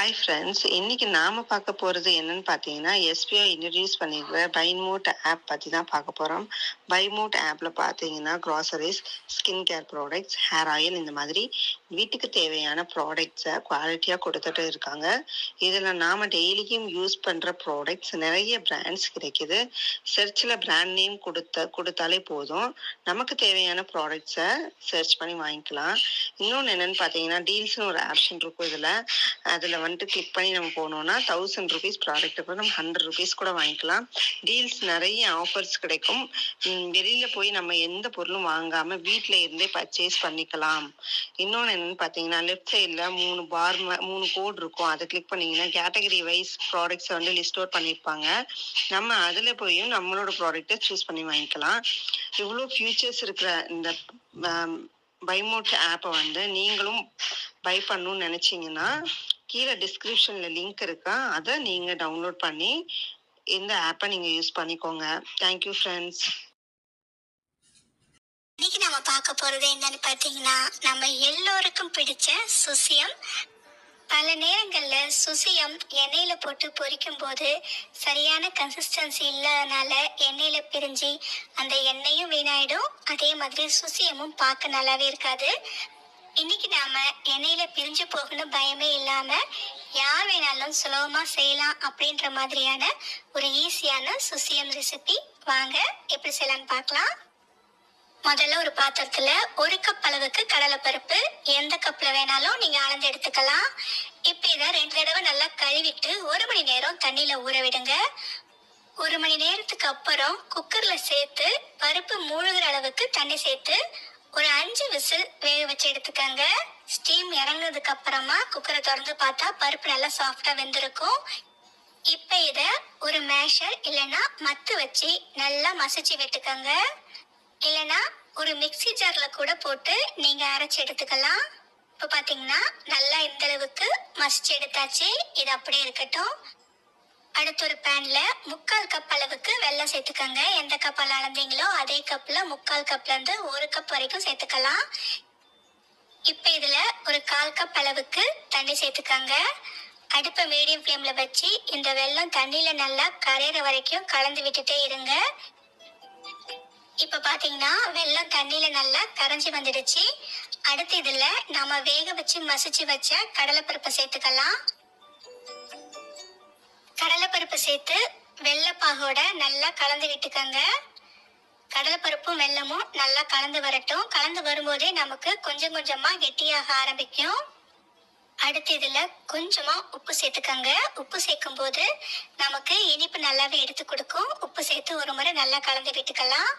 Hi friends இன்னைக்கு நாம பார்க்க போறது என்னன்னு பார்த்தீங்கன்னா எஸ்பிஐ இன்ட்ரடியூஸ் பண்ணியிருக்கிற பைமோட் ஆப் பத்தி தான் பார்க்க போறோம். பைமோட் ஆப்ல பார்த்தீங்கன்னா groceries skin care products hair oil இந்த மாதிரி வீட்டுக்கு தேவையான ப்ராடக்ட்ஸை குவாலிட்டியா கொடுத்துட்டு இருக்காங்க. இதில் நாம டெய்லியும் யூஸ் பண்ற ப்ராடக்ட்ஸ் நிறைய பிராண்ட்ஸ் கிடைக்குது. சர்ச்சில் பிராண்ட் நேம் கொடுத்த கொடுத்தாலே போதும். நமக்கு தேவையான ப்ராடக்ட்ஸை சர்ச் பண்ணி வாங்கிக்கலாம். இன்னொன்று என்னன்னு பார்த்தீங்கன்னா டீல்ஸ்னு ஒரு ஆப்ஷன் இருக்கும் இதில். அதில் வந்துட்டு கிளிக் பண்ணி நம்ம போனோம்னா தௌசண்ட் ருபீஸ் ப்ராடக்ட் கூட நம்ம ஹண்ட்ரட் ருபீஸ் கூட வாங்கிக்கலாம். டீல்ஸ் நிறைய ஆஃபர்ஸ் கிடைக்கும். வெளியில் போய் நம்ம எந்த பொருளும் வாங்காமல் வீட்டில் இருந்தே பர்ச்சேஸ் பண்ணிக்கலாம். இன்னொன்று என்னென்னு பார்த்தீங்கன்னா லெஃப்ட் சைடில் மூணு பார் மூணு கோட் இருக்கும். அதை கிளிக் பண்ணீங்கன்னா கேட்டகரி வைஸ் ப்ராடக்ட்ஸை வந்து லிஸ்ட் அவுட் பண்ணியிருப்பாங்க. நம்ம அதில் போயும் நம்மளோட ப்ராடக்ட்டை சூஸ் பண்ணி வாங்கிக்கலாம். இவ்வளோ ஃபியூச்சர்ஸ் இருக்கிற இந்த பைமோட் ஆப்பை வந்து நீங்களும் பை பண்ணணும்னு நினச்சிங்கன்னா கீழே டிஸ்கிரிப்ஷனில் லிங்க் இருக்கா? அதை நீங்கள் டவுன்லோட் பண்ணி இந்த ஆப்பை நீங்கள் யூஸ் பண்ணிக்கோங்க. தேங்க்யூ ஃப்ரெண்ட்ஸ் இன்னைக்கு நம்ம பார்க்க போறது என்னன்னு பார்த்தீங்கன்னா நம்ம எல்லோருக்கும் பிடிச்ச சுசியம். பல நேரங்களில் சுசியம் எண்ணெயில் போட்டு பொரிக்கும் போது சரியான கன்சிஸ்டன்சி இல்லாதனால எண்ணெயில் பிரிஞ்சு அந்த எண்ணெயும் வீணாயிடும். அதே மாதிரி சுசியமும் பார்க்க நல்லாவே இருக்காது. இன்னைக்கு நாம எண்ணெயில பிரிஞ்சு போகணும் பயமே இல்லாம யார் வேணாலும் சுலபமா செய்யலாம் அப்படின்ற மாதிரியான ஒரு ஈஸியான சுசியம் ரெசிபி வாங்க எப்படி செய்யலாம் பார்க்கலாம். முதல்ல ஒரு பாத்திரத்துல ஒரு கப் அளவுக்கு கடலைப்பருப்பு எந்த கப்ல வேணாலும் நீங்க அளந்து எடுத்துக்கலாம். இப்ப இதை ரெண்டு தடவை நல்லா கழுவிட்டு ஒரு மணி நேரம் தண்ணியில ஊற விடுங்க. ஒரு மணி நேரத்துக்கு அப்புறம் குக்கர்ல சேர்த்து பருப்பு மூழ்கிற அளவுக்கு தண்ணி சேர்த்து ஒரு அஞ்சு விசில் வேக வச்சு எடுத்துக்கங்க. ஸ்டீம் இறங்குனதுக்கு அப்புறமா குக்கரை திறந்து பார்த்தா பருப்பு நல்லா சாஃப்டா வெந்திருக்கும். இப்ப இத ஒரு மேஷர் இல்லைன்னா மத்து வச்சு நல்லா மசிச்சு விட்டுக்கங்க. இல்லைன்னா ஒரு மிக்ஸி ஜார்ல கூட போட்டு நீங்க அரைச்சு எடுத்துக்கலாம். இப்போ பாத்தீங்கன்னா நல்லா இந்த அளவுக்கு மசிச்சு எடுத்தாச்சு. இது அப்படியே இருக்கட்டும். அடுத்து ஒரு பேன்ல முக்கால் கப் அளவுக்கு வெள்ளம் சேர்த்துக்கோங்க. எந்த கப்பால் அளந்தீங்களோ அதே கப்ல முக்கால் கப்ல இருந்து ஒரு கப் வரைக்கும் சேர்த்துக்கலாம். இப்போ இதுல ஒரு கால் கப் அளவுக்கு தண்ணி சேர்த்துக்கோங்க. அடுப்பை மீடியம் ஃப்ளேம்ல வச்சு இந்த வெல்லம் தண்ணியில நல்லா கரையிற வரைக்கும் கலந்து விட்டுட்டே இருங்க. இப்ப பாத்தீங்கன்னா வெள்ளம் தண்ணியில நல்லா கரைஞ்சி வந்துடுச்சு. அடுத்து இதுல நாம வேக வச்சு மசிச்சு வச்ச கடலைப்பருப்பை சேர்த்துக்கலாம். கடலைப்பருப்பு சேர்த்து வெள்ளைப்பாகோட நல்லா கலந்து விட்டுக்கங்க. கடலைப்பருப்பும் வெல்லமும் நல்லா கலந்து வரட்டும். கலந்து வரும்போதே நமக்கு கொஞ்சம் கொஞ்சமா கெட்டியாக ஆரம்பிக்கும். அடுத்து இதில் கொஞ்சமாக உப்பு சேர்த்துக்கங்க. உப்பு சேர்க்கும் போது நமக்கு இனிப்பு நல்லாவே எடுத்து கொடுக்கும். உப்பு சேர்த்து ஒரு முறை நல்லா கலந்து விட்டுக்கலாம்.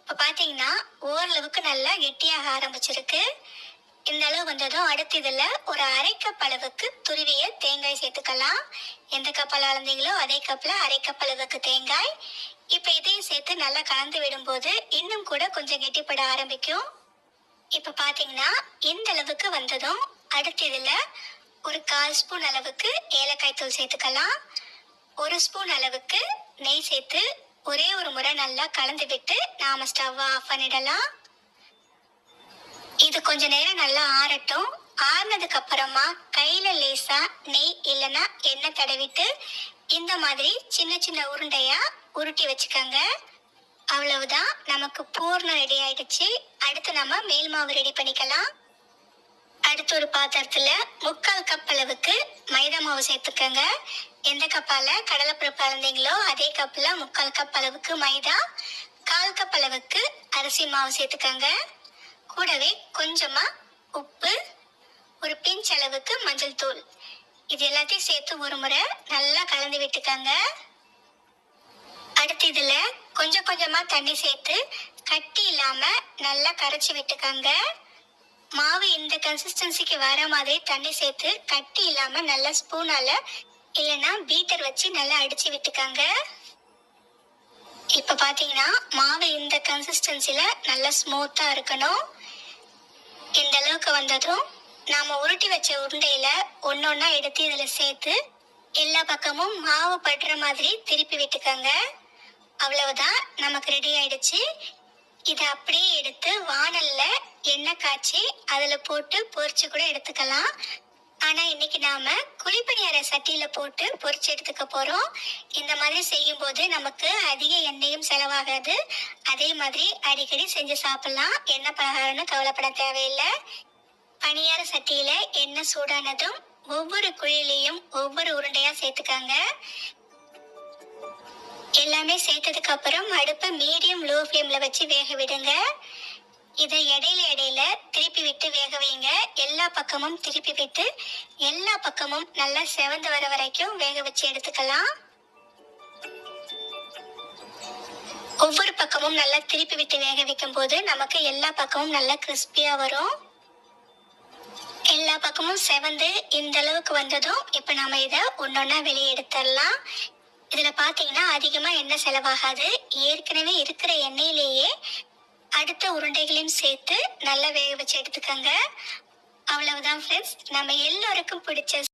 இப்போ பார்த்தீங்கன்னா ஓரளவுக்கு நல்லா கெட்டியாக ஆரம்பிச்சிருக்கு. இந்த அளவு வந்ததும் அடுத்து இதில் ஒரு அரை கப் அளவுக்கு துருவிய தேங்காய் சேர்த்துக்கலாம். எந்த கப்பால் அளந்தீங்களோ அதே கப்பில் அரை கப் அளவுக்கு தேங்காய். இப்போ இதையும் சேர்த்து நல்லா கலந்து விடும்போது இன்னும் கூட கொஞ்சம் கெட்டிப்பட ஆரம்பிக்கும். இப்போ பார்த்தீங்கன்னா இந்த அளவுக்கு வந்ததும் அடுத்து இதில் ஒரு கால் ஸ்பூன் அளவுக்கு ஏலக்காய் தூள் சேர்த்துக்கலாம். ஒரு ஸ்பூன் அளவுக்கு நெய் சேர்த்து ஒரே ஒரு முறை நல்லா கலந்து விட்டு நாம் ஸ்டவ்வை ஆஃப் பண்ணிடலாம். இது கொஞ்ச நேரம் நல்லா ஆறட்டும். ஆறுனதுக்கு அப்புறமா கையில லேசா நெய் இல்லைன்னா எண்ணெய் தடவிட்டு இந்த மாதிரி சின்ன சின்ன உருண்டையா உருட்டி வச்சுக்கோங்க. அவ்வளவுதான். நமக்கு பூர்ணம் ரெடி ஆயிடுச்சு. அடுத்து நம்ம மேல் மாவு ரெடி பண்ணிக்கலாம். அடுத்து ஒரு பாத்திரத்துல முக்கால் கப் அளவுக்கு மைதா மாவு சேர்த்துக்கோங்க. எந்த கப்பால கடலைப்பருப்பு அளந்தீங்களோ அதே கப்ல முக்கால் கப் அளவுக்கு மைதா கால் கப் அளவுக்கு அரிசி மாவு சேர்த்துக்கோங்க. கூடவே கொஞ்சமா உப்பு ஒரு பிஞ்ச் அளவுக்கு மஞ்சள் தூள். இது எல்லாத்தையும் சேர்த்து ஒரு முறை நல்லா கலந்து விட்டுக்கோங்க. அடுத்து இதுல கொஞ்சம் கொஞ்சமா தண்ணி சேர்த்து கட்டி இல்லாம நல்லா கரைச்சி விட்டுக்காங்க. மாவு இந்த கன்சிஸ்டன்சிக்கு வர மாதிரி தண்ணி சேர்த்து கட்டி இல்லாம நல்லா ஸ்பூனால இல்லைன்னா பீட்டர் வச்சு நல்லா அடிச்சு விட்டுக்காங்க. இப்ப பாத்தீங்கன்னா மாவு இந்த கன்சிஸ்டன்சில நல்லா ஸ்மூத்தா இருக்கணும். இந்த வந்ததும் நாம உருட்டி வச்ச உருண்டையில ஒன்னொன்னா எடுத்து இதுல சேர்த்து எல்லா பக்கமும் மாவு படுற மாதிரி திருப்பி விட்டுக்கோங்க. அவ்வளவுதான் நமக்கு ரெடி ஆயிடுச்சு. இதை அப்படியே எடுத்து வானல்ல எண்ணெய் காய்ச்சி அதுல போட்டு பொரிச்சு கூட எடுத்துக்கலாம். ஆனா இன்னைக்கு நாம குழிப்பணியார சட்டியில போட்டு பொரிச்சு எடுத்துக்க போறோம். இந்த மாதிரி செய்யும்போது நமக்கு அதிக எண்ணெயும் செலவாகாது. அதே மாதிரி அடிக்கடி செஞ்சு சாப்பிடலாம். என்ன பலகாரம்னு கவலைப்பட தேவையில்லை. பணியார சட்டியில எண்ணெய் சூடானதும் ஒவ்வொரு குழியிலையும் ஒவ்வொரு உருண்டையா சேர்த்துக்காங்க. எல்லாமே சேர்த்ததுக்கு அப்புறம் அடுப்பை மீடியம் லோ ஃப்ளேம்ல வச்சு வேக விடுங்க. இதை இடையில இடையில திருப்பி விட்டு வேக வைங்க. எல்லா பக்கமும் திருப்பி விட்டு எல்லா பக்கமும் நல்லா செவந்து வர வரைக்கும் வேக வச்சு எடுத்துக்கலாம். ஒவ்வொரு பக்கமும் நல்லா திருப்பி விட்டு வேக வைக்கும் போது நமக்கு எல்லா பக்கமும் நல்லா கிறிஸ்பியா வரும். எல்லா பக்கமும் செவந்து இந்த அளவுக்கு வந்ததும் இப்ப நாம இத ஒன்னொன்னா வெளியே எடுத்துடலாம் இதுல பாத்தீங்கன்னா அதிகமா எண்ணெய் செலவாகாது. ஏற்கனவே இருக்கிற எண்ணெயிலேயே அடுத்த உருண்டைகளையும் சேர்த்து நல்லா வேக வச்சு எடுத்துக்கோங்க. அவ்வளவுதான் ஃப்ரெண்ட்ஸ் நம்ம எல்லோருக்கும் பிடிச்ச